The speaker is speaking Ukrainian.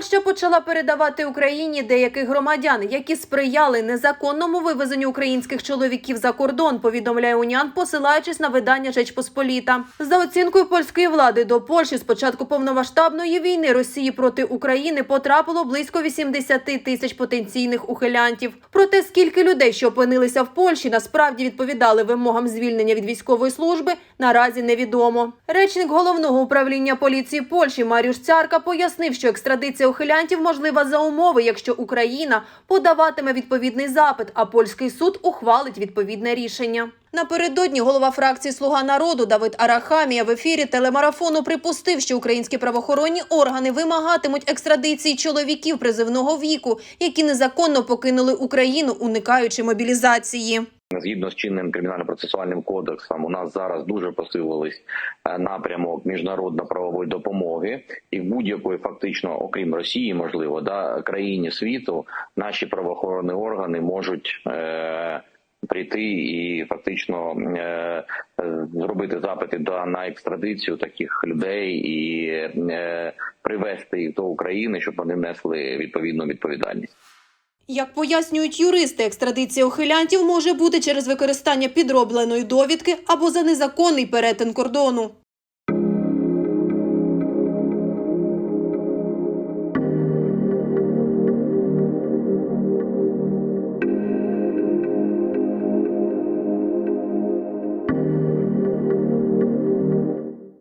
Польща почала передавати Україні деяких громадян, які сприяли незаконному вивезенню українських чоловіків за кордон. Повідомляє Унян, посилаючись на видання Жечпосполіта. За оцінкою польської влади до Польщі з початку повномасштабної війни Росії проти України потрапило близько 80 тисяч потенційних ухилянтів. Проте скільки людей, що опинилися в Польщі, насправді відповідали вимогам звільнення від військової служби, наразі невідомо. Речник головного управління поліції Польщі Маріуш Цярка пояснив, що екстрадиція ухилянтів можлива за умови, якщо Україна подаватиме відповідний запит, а польський суд ухвалить відповідне рішення. Напередодні голова фракції Слуга народу Давид Арахамія в ефірі телемарафону припустив, що українські правоохоронні органи вимагатимуть екстрадиції чоловіків призивного віку, які незаконно покинули Україну, уникаючи мобілізації. Згідно з чинним кримінально-процесуальним кодексом, у нас зараз дуже посилились е, напрямок міжнародно-правової допомоги, і в будь-якої фактично, окрім Росії, можливо, да країні світу, наші правоохоронні органи можуть. Е- Прийти і фактично е, зробити запити до на екстрадицію таких людей і е, привести їх до України, щоб вони несли відповідну відповідальність. Як пояснюють юристи, екстрадиція ухилянтів може бути через використання підробленої довідки або за незаконний перетин кордону.